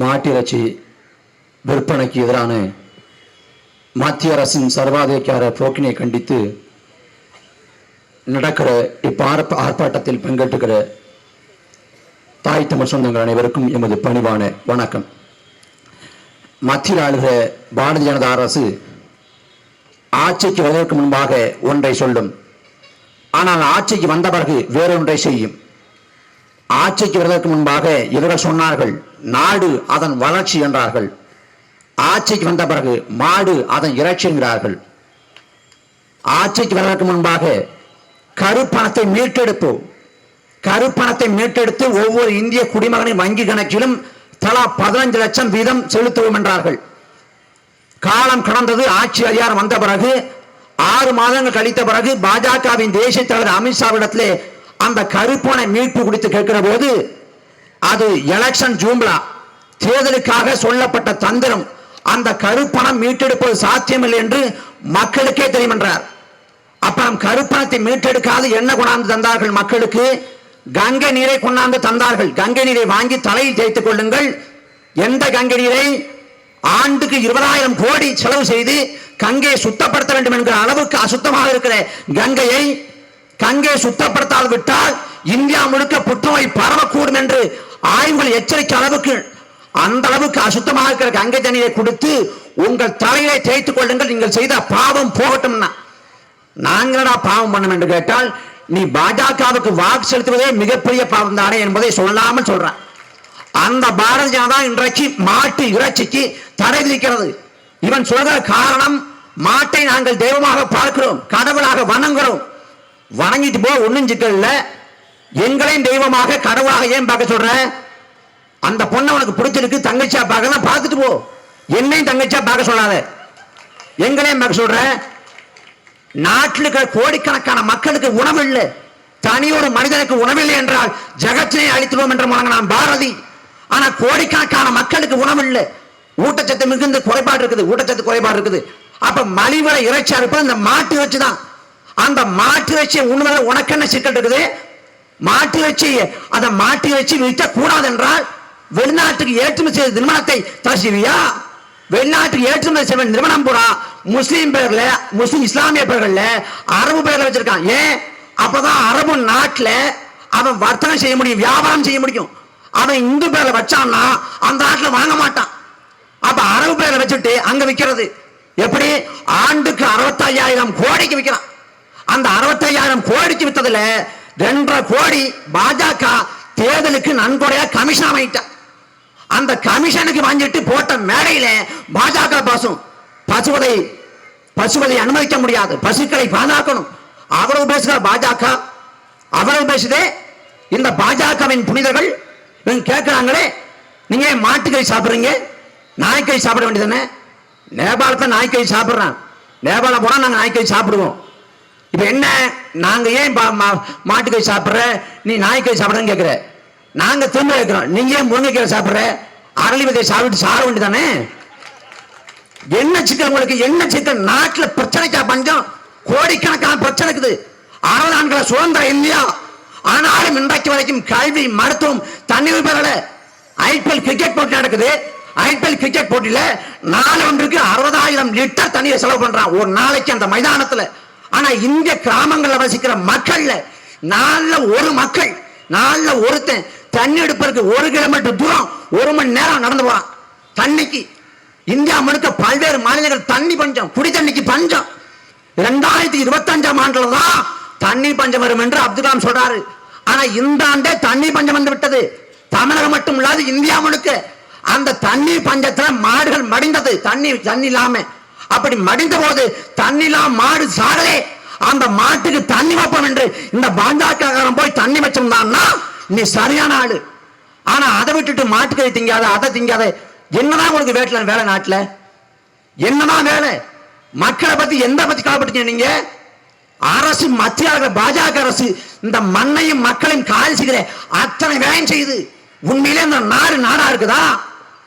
மாட்டிறைச்சி விற்பனைக்கு எதிரான மத்திய அரசின் சர்வாதிகார போக்கினை கண்டித்து நடக்கிற இப்ப ஆர்ப்பாட்டத்தில் பங்கேற்றுக்கிற தாய் தமிழ் சொந்தங்கள் அனைவருக்கும் எமது பணிவான வணக்கம். மத்தியில் ஆளுகிற பாரதிய ஜனதா அரசு ஆட்சிக்கு வருவதற்கு முன்பாக ஒன்றை சொல்லும். ஆனால் ஆட்சிக்கு வந்த பிறகு வேறொன்றை செய்யும். ஆட்சிக்கு வருவதற்கு முன்பாக இவர்கள் சொன்னார்கள் நாடு அதன் வளர்ச்சி என்றார்கள். ஆட்சிக்கு வந்த பிறகு மாடு அதன் இறைச்சி என்கிறார்கள். ஆட்சிக்கு வருவதற்கு முன்பாக கருப்பணத்தை மீட்டெடுப்போம் கருப்பணத்தை மீட்டெடுத்து ஒவ்வொரு இந்திய குடிமகனின் வங்கி கணக்கிலும் தலா பதினஞ்சு லட்சம் வீதம் செலுத்துவோம் என்றார்கள். காலம் கடந்தது ஆட்சி அதிகாரம் வந்த பிறகு ஆறு மாதங்கள் கழித்த பிறகு பாஜகவின் தேசிய தலைவர் அமித்ஷாவிடத்திலே அந்த கருப்பண மீட்பு குறித்து கேட்கிற போது அது எலெக்ஷன் ஜூம்லா. தேர்தலுக்காக சொல்லப்பட்ட தந்திரம் அந்த கருப்பணம் மீட்டெடுப்பது சாத்தியமில்லை என்று மக்களுக்கே தெரியும் என்றார் அப்ப நம் கருப்பணத்தை மீட்டெடுக்காது என்ன கொண்டாந்து தந்தார்கள் மக்களுக்கு? கங்கை நீரை கொண்டாந்து தந்தார்கள். கங்கை நீரை வாங்கி தலையில் தேய்த்துக் கொள்ளுங்கள். எந்த கங்கை நீரை? ஆண்டுக்கு இருபதாயிரம் கோடி செலவு செய்து கங்கையை சுத்தப்படுத்த வேண்டும் என்கிற அளவுக்கு அசுத்தமாக இருக்கிற கங்கையை கங்கையை சுத்தப்படுத்தாது விட்டால் இந்தியா முழுக்க புற்றுநோய் பரவக்கூடும் என்று ஆய்வுகள் எச்சரிக்கை அளவுக்கு அந்த அளவுக்கு அசுத்தமாக இருக்கிற கங்கை தண்ணீரை கொடுத்து உங்கள் தலையை தேய்த்துக் கொள்ளுங்கள். நீங்கள் செய்த பாவம் போகட்டும்னா. நாங்களடா பாவம் பண்ணோம் என்று கேட்டால் நீ பாஜகவுக்கு வாக்கு செலுத்துவதே மிகப்பெரிய பாவம் தானே என்பதை சொல்லாமல் சொல்றான். அந்த பாரதிய ஜனதா இன்றைக்கு மாட்டு இறைச்சிக்கு தடை விதிக்கிறது. இவன் சொல்கிற காரணம் மாட்டை நாங்கள் தெய்வமாக பார்க்கிறோம் கடவுளாக வணங்குறோம். வணங்கிட்டு போ ஒன்றும் சிக்கல் எங்களையும் தெய்வமாக கடவுளாக ஏன் பார்க்க சொல்ற? அந்த பொண்ணை உனக்கு பிடிச்சிருக்கு தங்கச்சியா பார்க்கலாம் பார்த்துட்டு போ. என்னையும் தங்கச்சியா பார்க்க சொல்லாத. எங்களையும் பார்க்க சொல்ற? நாட்டில் கோடிக்கணக்கான மக்களுக்கு உணவு இல்லை. தனி ஒரு மனிதனுக்கு உணவில்லை என்றால் ஜெகத்தினை அழித்துவோம் என்று முழங்கினான் பாரதி. ஆனா கோடிக்கணக்கான மக்களுக்கு உணவு இல்லை. ஊட்டச்சத்து மிகுந்த குறைபாடு இருக்குது ஊட்டச்சத்து குறைபாடு இருக்குது. அப்ப மலிவர இறைச்சா இருப்பது இந்த மாட்டு வச்சுதான். தான் அந்த மாட்டு வச்சு உண்மையில உனக்கு என்ன சிக்கல் இருக்குது? மாட்டு இறைச்சி அந்த மாட்டு இறைச்சி விற்க கூடாது என்றால் வெளிநாட்டுக்கு ஏற்றுமதி செய்த நிறுவனத்தை தசிவியா வெளிநாட்டுக்கு ஏற்றுமதி செய்வ நிறுவனம் பூரா முஸ்லீம் பேர்ல முஸ்லீம் இஸ்லாமிய பேர்கள்ல அரபு பேர்ல வச்சிருக்கான். ஏன்? அப்பதான் அரபு நாட்டுல அவன் வர்த்தகம் செய்ய முடியும் வியாபாரம் செய்ய முடியும். அவன் இந்து பேர்ல வச்சான்னா அந்த நாட்டுல வாங்க மாட்டான். அப்ப அரபு பேர்ல வச்சுட்டு அங்க விக்கிறது. எப்படி? ஆண்டுக்கு அறுபத்தையாயிரம் கோடிக்கு விற்கிறான் அந்த அறுபத்தையாயிரம் கோடிக்கு வித்ததுல ரெண்டரை கோடி பாஜக தேர்தலுக்கு நன்கொடையா கமிஷன் அமைட்டான் அந்த கமிஷனுக்கு வாங்கிட்டு போட்ட மேடையில பாஜக பாசும். பசுவதை பசுவதை அனுமதிக்க முடியாது. பசுக்களை பாதுகாக்கணும். அவ்வளவு பேசுகிற பாஜக? அவ்வளவு பேசுதே இந்த பாஜகவின் புனிதர்கள். கேட்கிறாங்களே நீங்க ஏன் மாட்டுக்கறி சாப்பிடுறீங்க? நாய்க்கறி சாப்பிட வேண்டியதானே நேபாளத்தை நாய்க்கறி சாப்பிடுறான். நேபாளம் போனா நாங்க நாய்க்கறி சாப்பிடுவோம். இப்ப என்ன? நாங்க ஏன் பா- மா- மாட்டுக்கறி சாப்பிடுற? நீ நாய்க்கறி சாப்பிடுறன்னு கேட்குற நாங்க திரும்ப கேட்கிறோம் நீங்க ஏன் முருங்கைக்கீரை சாப்பிடுற? அரளி விதை சாப்பிட்டு சார வேண்டியதானே? என்ன சிக்கல் உங்களுக்கு? என்ன சிக்கல்? நாட்டுல பிரச்சனைக்கா பஞ்சம்? கோடிக்கணக்கான பிரச்சனை இருக்குது. அறுபது ஆண்டுகள சுதந்திரம் இல்லையா? ஆனாலும் இன்றைக்கு வரைக்கும் கல்வி மருத்துவம் தண்ணீர் பெறல. ஐபிஎல் கிரிக்கெட் போட்டி நடக்குது. ஐபிஎல் கிரிக்கெட் போட்டியில நாலு ஒன்றுக்கு அறுபதாயிரம் லிட்டர் தண்ணீரை செலவு பண்றான். ஒரு நாளைக்கு அந்த மைதானத்துல. ஆனா இந்த கிராமங்களில் வசிக்கிற மக்கள்ல நாலுல ஒரு மக்கள் நாலுல ஒருத்தன் தண்ணி எடுப்பதற்கு ஒரு கிலோமீட்டர் தூரம் ஒரு மணி நேரம் நடந்து போறான். தண்ணிக்கு இந்தியா முழுக்க பல்வேறு மாநிலங்கள் தண்ணி பஞ்சம் குடி தண்ணிக்கு பஞ்சம். இரண்டாயிரத்தி இருபத்தி அஞ்சாம் ஆண்டுல தான் தண்ணி பஞ்சம் வரும் என்று அப்துல் கலாம் சொல்றாரு. ஆனா இந்த ஆண்டே தண்ணி பஞ்சம் வந்து விட்டது. தமிழகம் மட்டும் இல்லாது இந்தியா முழுக்க அந்த தண்ணீர் பஞ்சத்துல மாடுகள் மடிந்தது. தண்ணி தண்ணி இல்லாம. அப்படி மடிந்த போது தண்ணிலாம் மாடு சாகலே. அந்த மாட்டுக்கு தண்ணி வைப்போம் என்று இந்த பாஞ்சாக்காரன் போய் தண்ணி வச்சிருந்தான்னா நீ சரியான ஆளு. ஆனா அதை விட்டுட்டு மாட்டுக்கறி திங்காத அதை திங்காத? என்னதான் உங்களுக்கு வேட்டில வேலை நாட்டில்? என்னதான் வேலை? மக்களை பத்தி எந்த பத்தி கவலைப்பட்டீங்க நீங்க? அரசு மத்திய அரசு, பாஜக அரசு இந்த மண்ணையும் மக்களையும் கால் செய்கிற அத்தனை வேலையும் செய்யுது. உண்மையிலே இந்த நாடு நாடா இருக்குதா?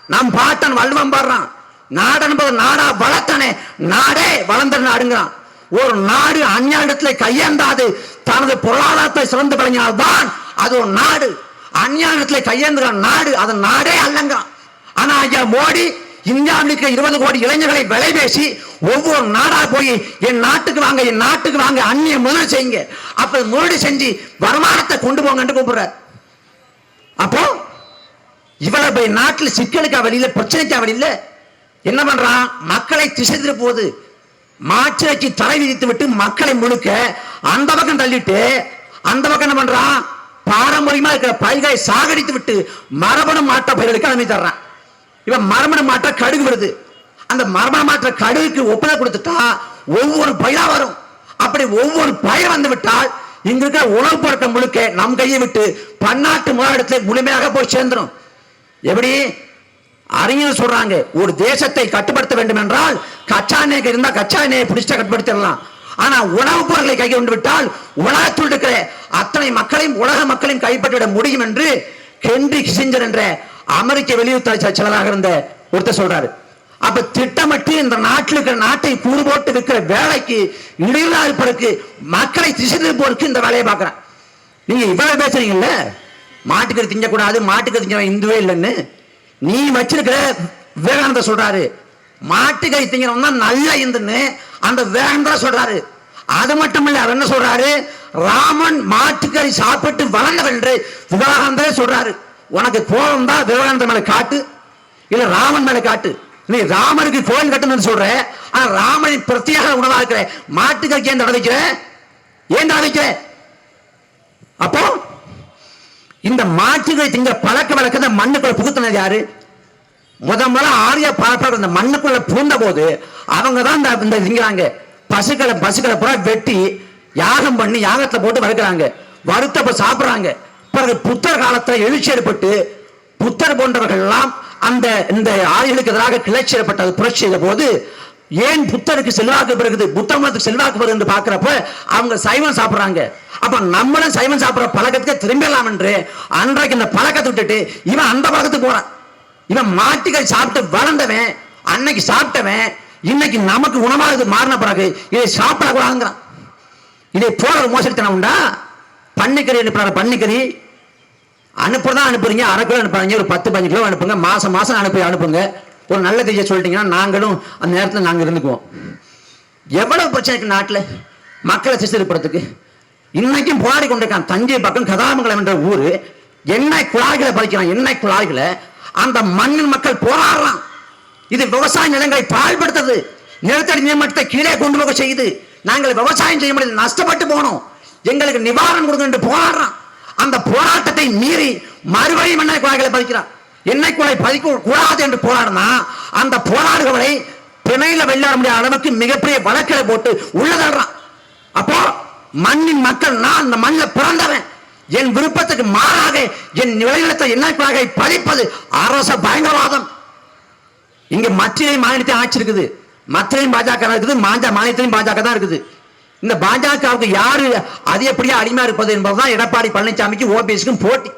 நம் பார்த்தன் வல்லுவம் பாடுறான். நாடு என்பது நாடா வளர்த்தனே. நாடே வளர்ந்த நாடுங்கிறான். ஒரு நாடு அந்நியத்துல கையேந்தாது தனது பொருளாதாரத்தை சிறந்து விளங்கினால்தான் அது ஒரு நாடு. அந்நியத்துல கையேந்துகிற நாடு அது நாடே அல்லங்கிறான். ஆனா ஐயா மோடி இந்தியாவில் இருக்கிற இருபது கோடி இளைஞர்களை விலை பேசி ஒவ்வொரு நாடா போய் என் நாட்டுக்கு வாங்க என் நாட்டுக்கு வாங்க அந்நிய முதல் செய்யுங்க. அப்ப முதலீடு செஞ்சு வருமானத்தை கொண்டு போங்கன்னு கூப்பிடுற அப்போ இவ்வளவு பெரிய நாட்டில் சிக்கலுக்கா வழியில பிரச்சனைக்கா வழியில என்ன பண்றான் மக்களை திசை போகுது மாற்றி தடை விதித்து விட்டு மக்களை முழுக்க அந்த பக்கம் தள்ளிட்டு அந்த பக்கம் என்ன பண்றான் பாரம்பரியமா இருக்கிற பயிர்களை சாகடித்து விட்டு மரபணு மாற்ற பயிர்களுக்கு அனுமதி தர்றான். இவன் மரபணு மாற்ற கடுகு வருது அந்த மரபணு மாற்ற கடுகுக்கு ஒப்புதல் கொடுத்துட்டா ஒவ்வொரு பயிரா வரும். அப்படி ஒவ்வொரு பயிர் வந்து விட்டால் இங்க இருக்கிற உணவு பொருட்கள் முழுக்க நம் கையை விட்டு பன்னாட்டு முதலிடத்தில் முழுமையாக போய் சேர்ந்துடும் எப்படி? அறிஞர் சொல்றாங்க ஒரு தேசத்தை கட்டுப்படுத்த வேண்டும் என்றால் கச்சா எண்ணெய் இருந்தா கச்சா எண்ணெயை பிடிச்சா கட்டுப்படுத்திடலாம். ஆனா உணவுப் பொருட்களை கை விட்டால் உலகத்தில் இருக்கிற அத்தனை மக்களையும் உலக மக்களையும் கைப்பற்றிவிட முடியும் என்று ஹென்றி கிசிஞ்சர் என்ற அமெரிக்க வெளியுறவு செயலராக இருந்த ஒருத்தர் சொல்றாரு. அப்ப திட்டமிட்டு இந்த நாட்டில் இருக்கிற நாட்டை கூறு போட்டு இருக்கிற வேலைக்கு இடையிலா இருப்பதற்கு மக்களை திசை திருப்பதற்கு இந்த வேலையை பார்க்கிறேன். நீங்க இவ்வளவு பேசுறீங்கல்ல? மாட்டுக்கறி திங்கக்கூடாது மாட்டுக்கறி திங்க இந்துவே இல்லைன்னு. நீ வச்சிருக்கிற விவேகானந்த சொல்றாரு. மாட்டுக்கறி திங்கிறவன் தான் நல்ல இந்துன்னு அந்த விவேகானந்தா சொல்றாரு. அது மட்டும் இல்ல அவர் என்ன சொல்றாரு? ராமன் மாட்டுக்கறி சாப்பிட்டு வளர்ந்தவன் என்று விவேகானந்தரே சொல்றாரு. உனக்கு கோபம் தான் விவேகானந்த மேல காட்டு இல்ல ராமன் மேல காட்டு. நீ ராமனுக்கு கோயில் கட்டணும்னு சொல்ற ஆனா ராமனின் பிரத்யேக உணவா இருக்கிற மாட்டுக்கறிக்கு ஏன் தடை வைக்கிற? ஏன் தடை வைக்கிற? அப்போ இந்த மாட்டுகளை திங்க பழக்க வழக்கத்தை மண்ணுக்குள்ள புகுத்தினது யாரு? முத முதல்ல ஆரிய பார்ப்பாடு இந்த மண்ணுக்குள்ள பூந்த போது அவங்க தான் இந்த இந்த திங்கிறாங்க. பசுக்களை பசுக்களை பூரா வெட்டி யாகம் பண்ணி யாகத்தை போட்டு வறுக்கிறாங்க. வறுத்தப்ப சாப்பிடுறாங்க. பிறகு புத்தர் காலத்தில் எழுச்சி ஏற்பட்டு புத்தர் போன்றவர்கள் எல்லாம் அந்த இந்த ஆரியர்களுக்கு எதிராக கிளர்ச்சி ஏற்பட்டது புரட்சி செய்த போது ஏன் புத்தருக்கு செல்வாக்கு பிறகுது? புத்த மதத்துக்கு செல்வாக்கு பிறகு என்று பார்க்குறப்ப அவங்க சைவம் சாப்பிட்றாங்க. அப்போ நம்மளும் சைவம் சாப்பிட்ற பழக்கத்துக்கு திரும்பலாம் என்று அன்றைக்கு இந்த பழக்கத்தை விட்டுட்டு இவன் அந்த பழக்கத்துக்கு போகிறான் இவன் மாட்டுகள் சாப்பிட்டு வளர்ந்தவன் அன்னைக்கு சாப்பிட்டவன் இன்னைக்கு நமக்கு உணவாக மாறின பிறகு இதை சாப்பிடக்கூடாதுங்கிறான். இதை போல ஒரு மோசடித்தனம் உண்டா? பன்னிக்கறி அனுப்புறாங்க பன்னிக்கறி அனுப்புறதா அனுப்புறீங்க அரை கிலோ அனுப்புறீங்க ஒரு பத்து பதினஞ்சு கிலோ அனுப்புங்க மாசம் மாசம் அனுப்பி அனுப்புங்க. ஒரு நல்ல செய்ய சொல்லிட்டீங்கன்னா நாங்களும் அந்த நேரத்தில் நாங்கள் இருந்துக்குவோம். எவ்வளவு பிரச்சனை இருக்கு நாட்டில்? மக்களை சிசிறுப்படுறதுக்கு இன்னைக்கும் போராடி கொண்டிருக்கான் தஞ்சை பக்கம் கதாமங்கலம் என்ற ஊர் என்ன குழாய்களை பறிக்கிறான் என்ன குழாய்களை. அந்த மண்ணின் மக்கள் போராடுறான். இது விவசாய நிலங்களை பாழ்படுத்தது. நிலத்தடி நீர்மட்டத்தை கீழே கொண்டு போக செய்யுது. நாங்கள் விவசாயம் செய்ய முடியல நஷ்டப்பட்டு போனோம். எங்களுக்கு நிவாரணம் கொடுங்க என்று போராடுறான். அந்த போராட்டத்தை மீறி மறுபடியும் என்ன குழாய்களை பறிக்கிறான். எண்ணெய் குழாய் பதிக்க கூடாது என்று போராடினா அந்த போராடுகளை பிணையில வெளியாட முடியாத அளவுக்கு மிகப்பெரிய வழக்கில போட்டு உள்ளதள்ளுறான் அப்போ மண்ணின் மக்கள் நான் அந்த மண்ணில் பிறந்தவன். என் விருப்பத்துக்கு மாறாக என் விளைநிலத்தை எண்ணெய் பதிப்பது அரச பயங்கரவாதம். இங்க மத்திய மாநிலத்தை ஆட்சி இருக்குது. மத்தியிலையும் பாஜக இருக்குது. மாஞ்சா மாநிலத்திலையும் பாஜக தான் இருக்குது. இந்த பாஜகவுக்கு யாரு அதிகப்படியா அடிமையா இருப்பது என்பதுதான் எடப்பாடி பழனிசாமிக்கு ஓபிஎஸ்க்கும் போட்டி.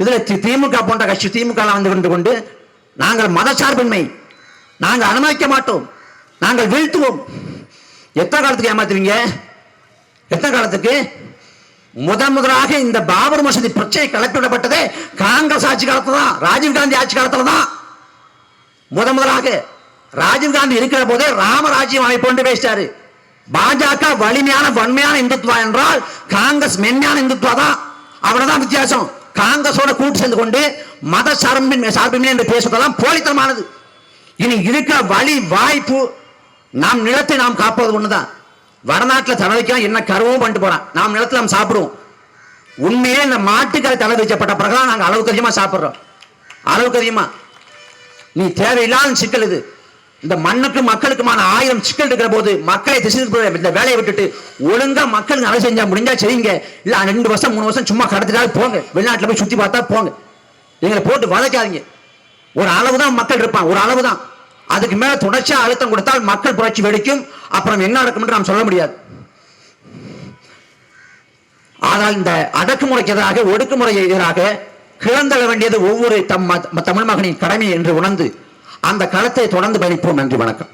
இதுல தி- திமுக போன்ற கட்சி திமுக வந்து கொண்டு கொண்டு நாங்கள் மதசார்பின்மை நாங்கள் அனுமதிக்க மாட்டோம் நாங்கள் வீழ்த்துவோம். எத்தனை காலத்துக்கு ஏமாத்துவீங்க? எத்தனை காலத்துக்கு? முதன் முதலாக இந்த பாபர் மசூதி பிரச்சனை கலப்பிடப்பட்டதே காங்கிரஸ் ஆட்சி காலத்துல தான் ராஜீவ்காந்தி ஆட்சி காலத்துல தான். முதன் முதலாக ராஜீவ் காந்தி இருக்கிற போதே ராமராஜ்யம் அமைப்பு என்று பேசிட்டாரு. பாஜக வலிமையான வன்மையான இந்துத்துவா என்றால் காங்கிரஸ் மென்மையான இந்துத்துவா தான். அவ்வளவுதான் வித்தியாசம். காங்கிரஸோட கூட்டு சேர்ந்து கொண்டு மத சார்பின் சார்பின்மை என்று பேசுவதெல்லாம் போலித்தனமானது. இனி இருக்கிற வழி வாய்ப்பு நாம் நிலத்தை நாம் காப்பது ஒண்ணுதான். வடநாட்டில் தலைவைக்கலாம் என்ன கருவும் பண்ணிட்டு போறான் நாம் நிலத்தில் நாம் சாப்பிடுவோம். உண்மையே இந்த மாட்டுக்கரை தலை வைக்கப்பட்ட பிறகுதான் நாங்கள் அளவுக்கு அதிகமாக சாப்பிட்றோம். அளவுக்கு அதிகமாக நீ தேவையில்லாத சிக்கல் இது. இந்த மண்ணுக்கு மக்களுக்குமான ஆயிரம் சிக்கல் இருக்கிற போது மக்களை திசை இந்த வேலையை விட்டுட்டு ஒழுங்கா மக்களுக்கு நல்லது செஞ்சா முடிஞ்சா செய்யுங்க இல்ல ரெண்டு வருஷம் மூணு வருஷம் சும்மா கடத்திட்டாலும் போங்க. வெளிநாட்டுல போய் சுத்தி பார்த்தா போங்க. எங்களை போட்டு வதைக்காதீங்க. ஒரு அளவு தான் மக்கள் இருப்பான் ஒரு அளவு தான் அதுக்கு மேல தொடர்ச்சியா அழுத்தம் கொடுத்தால் மக்கள் புரட்சி வெடிக்கும். அப்புறம் என்ன நடக்கும் நாம் சொல்ல முடியாது. ஆனால் இந்த அடக்குமுறைக்கு எதிராக ஒடுக்குமுறைக்கு எதிராக கிளந்தள வேண்டியது ஒவ்வொரு தம் ம- தமிழ் மகனின் கடமை என்று உணர்ந்து அந்த களத்தை தொடர்ந்து பயணிப்போம். நன்றி வணக்கம்.